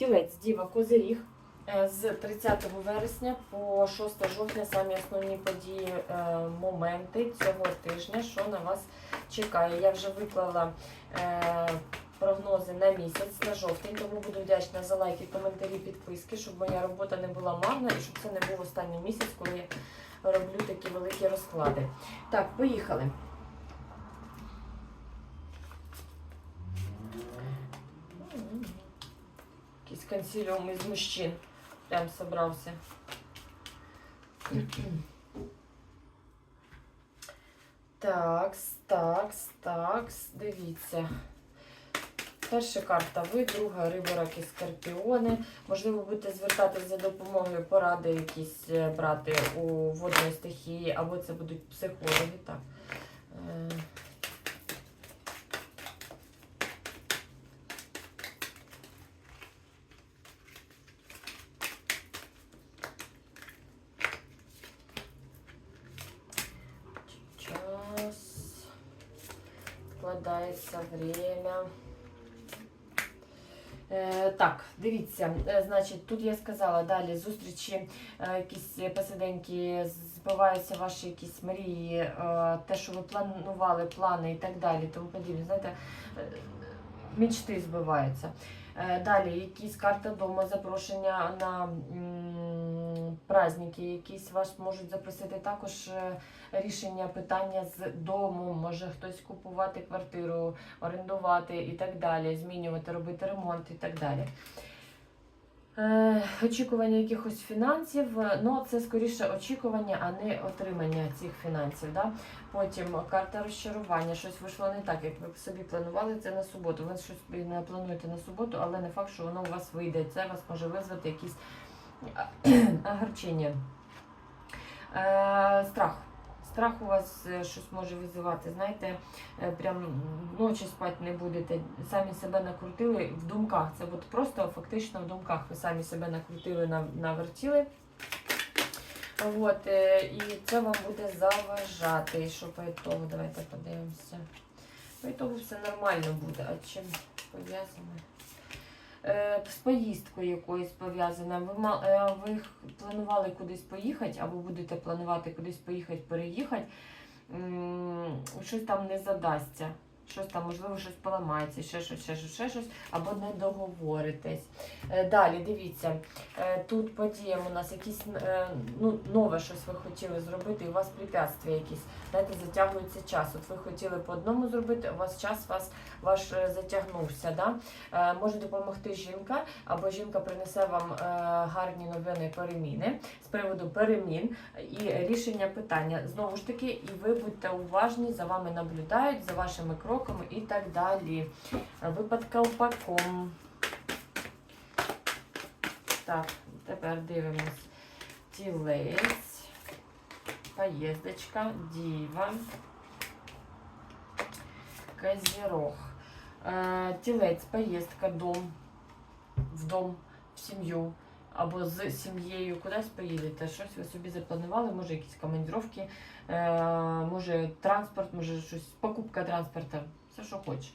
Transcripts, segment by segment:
Тілець Діва Козиріг. Е, З 30 вересня по 6 жовтня самі основні події, е, моменти цього тижня, що на вас чекає. Я вже виклала е, прогнози на місяць, на жовтень, тому буду вдячна за лайки, коментарі, підписки, щоб моя робота не була марна і щоб це не був останній місяць, коли я роблю такі великі розклади. Так, поїхали. Якийсь консиліум із мужчин прям собрався. Такс, такс, такс, дивіться. Перша карта ви, друга риби, раки, скорпіони. Можливо, будете звертатися за допомогою поради якісь е, брати у водної стихії, або це будуть психологи. Так. Е, Час. Вкладається время. Е, так, дивіться, е, значить, тут я сказала далі зустрічі, е, якісь посиденьки, збиваються ваші якісь мрії, те, що ви планували, плани і так далі, тому подібне. Знаєте, мічти збиваються. Далі, якісь карта дома, запрошення на праздники, якісь вас можуть запросити також. е, рішення питання з дому, може хтось купувати квартиру, орендувати і так далі, змінювати, робити ремонт і так далі. Е, очікування якихось фінансів, е, ну це скоріше очікування, а не отримання цих фінансів. Да? Потім карта розчарування, щось вийшло не так, як ви собі планували це на суботу. Ви щось не плануєте на суботу, але не факт, що воно у вас вийде. Це вас може визвати якісь огорчення. Е, страх. Страх у вас щось може визивати, знаєте, е, прям ночі спати не будете, самі себе накрутили в думках. Це от просто фактично в думках ви самі себе накрутили, навертіли. От, і це вам буде заважати. І що по ітогу? Давайте подивимося. По ітогу все нормально буде. А чим пов'язане? Е, з поїздкою якоюсь пов'язана. Ви, е, ви планували кудись поїхати, або будете планувати кудись поїхати, переїхати, щось там не задасться. Щось там, можливо, щось поламається, ще щось, ще щось, ще щось, або не договоритесь. Е, Далі, дивіться, е, тут по діям у нас якісь е, ну, нове щось ви хотіли зробити, і у вас препятствия якісь. Знаєте, затягується час. От ви хотіли по одному зробити, у вас час вас ваш затягнувся. Да? Може допомогти жінка, або жінка принесе вам гарні новини переміни з приводу перемін і рішення питання. Знову ж таки, і ви будьте уважні, за вами наблюдають, за вашими кроками і так далі. Випад колпаком. Так, тепер дивимось. Тілець, поїздочка, діва, козірог. Е, Тілець, поїздка, дом, в дом, в сім'ю. Або з сім'єю кудись поїдете, щось ви собі запланували, може якісь командировки, е, може транспорт, може щось, покупка транспорту, все, що хочеш.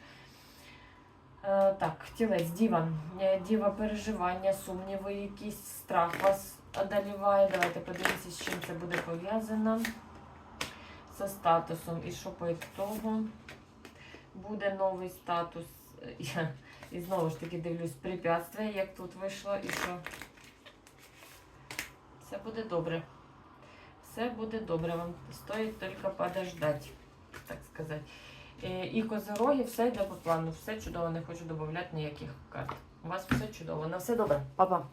Е, так, тілець, діва. Е, Діва переживання, сумніви, якийсь страх вас одоліває. Давайте подивимося, з чим це буде пов'язано. Зі статусом. І що по ітогу буде новий статус. Я, і знову ж таки дивлюсь препятствия, як тут вийшло, і що все буде добре. Все буде добре. Вам стоїть тільки подождати, так сказати. Е, І козороги, все йде по плану, все чудово, не хочу додати ніяких карт. У вас все чудово. На все добре. Па-па.